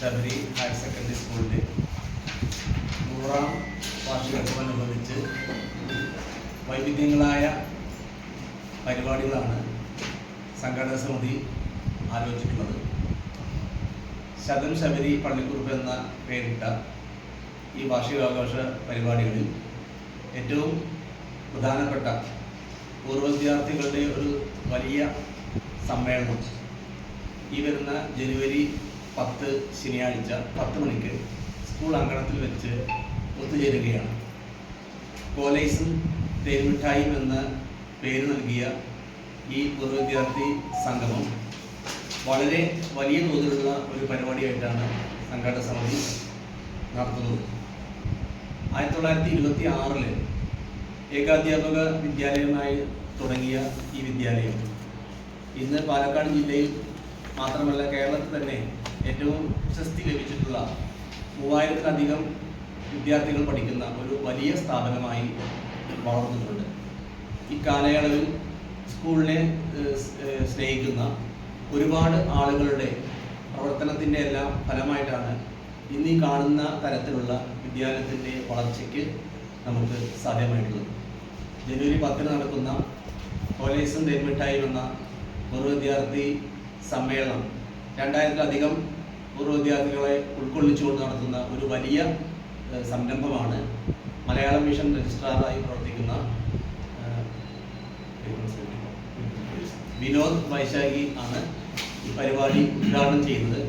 Sabari higher secondary സ്കൂളിന്റെ നൂറാം വാർഷികത്തോടനുബന്ധിച്ച് വൈവിധ്യങ്ങളായ പരിപാടികളാണ് സംഘടന സമിതി ആലോചിക്കുന്നത്. ശതം ശബരി പള്ളിക്കുറുപ്പ് എന്ന പേരിട്ട ഈ വാർഷികാഘോഷ പരിപാടികളിൽ ഏറ്റവും പ്രധാനപ്പെട്ട പൂർവ വിദ്യാർത്ഥികളുടെ ഒരു വലിയ സമ്മേളനം ഈ വരുന്ന ജനുവരി പത്ത് ശനിയാഴ്ച പത്ത് മണിക്ക് സ്കൂൾ അങ്കണത്തിൽ വെച്ച് ഒത്തുചേരുകയാണ് കോലേസും തേൻമിഠായും എന്ന പേര് നൽകിയ ഈ പൊതുവിദ്യാർത്ഥി വിദ്യാർത്ഥി സംഗമം വളരെ വലിയ തോതിലുള്ള ഒരു പരിപാടിയായിട്ടാണ് സംഘാടക സമിതി നടത്തുന്നത്. ആയിരത്തി തൊള്ളായിരത്തി ഇരുപത്തി ആറിൽ ഏകാധ്യാപക വിദ്യാലയമായി തുടങ്ങിയ ഈ വിദ്യാലയം ഇന്ന് പാലക്കാട് ജില്ലയിൽ മാത്രമല്ല കേരളത്തിൽ തന്നെ ഏറ്റവും പ്രശസ്തി ലഭിച്ചിട്ടുള്ള മൂവായിരത്തിലധികം വിദ്യാർത്ഥികൾ പഠിക്കുന്ന ഒരു വലിയ സ്ഥാപനമായി വളർന്നിട്ടുണ്ട്. ഈ കാലയളവിൽ സ്കൂളിനെ സ്നേഹിക്കുന്ന ഒരുപാട് ആളുകളുടെ പ്രവർത്തനത്തിന്റെ എല്ലാം ഫലമായിട്ടാണ് ഇന്ന് കാണുന്ന തരത്തിലുള്ള വിദ്യാലയത്തിന്റെ വളർച്ചയ്ക്ക് നമുക്ക് സാധ്യമായിട്ടുള്ളത്. ജനുവരി പത്തിന് നടക്കുന്ന കോലേസും തെന്മിഠായും എന്ന ഒരു വിദ്യാർത്ഥി സമ്മേളനം രണ്ടായിരത്തിലധികം പൂർവ വിദ്യാർത്ഥികളെ ഉൾക്കൊള്ളിച്ചുകൊണ്ട് നടത്തുന്ന ഒരു വലിയ സംരംഭമാണ് മലയാളം മിഷൻ രജിസ്ട്രാറായി പ്രവർത്തിക്കുന്ന വിനോദ് വൈശാഖി ആണ് ഈ പരിപാടി ഉദ്ഘാടനം ചെയ്യുന്നത്.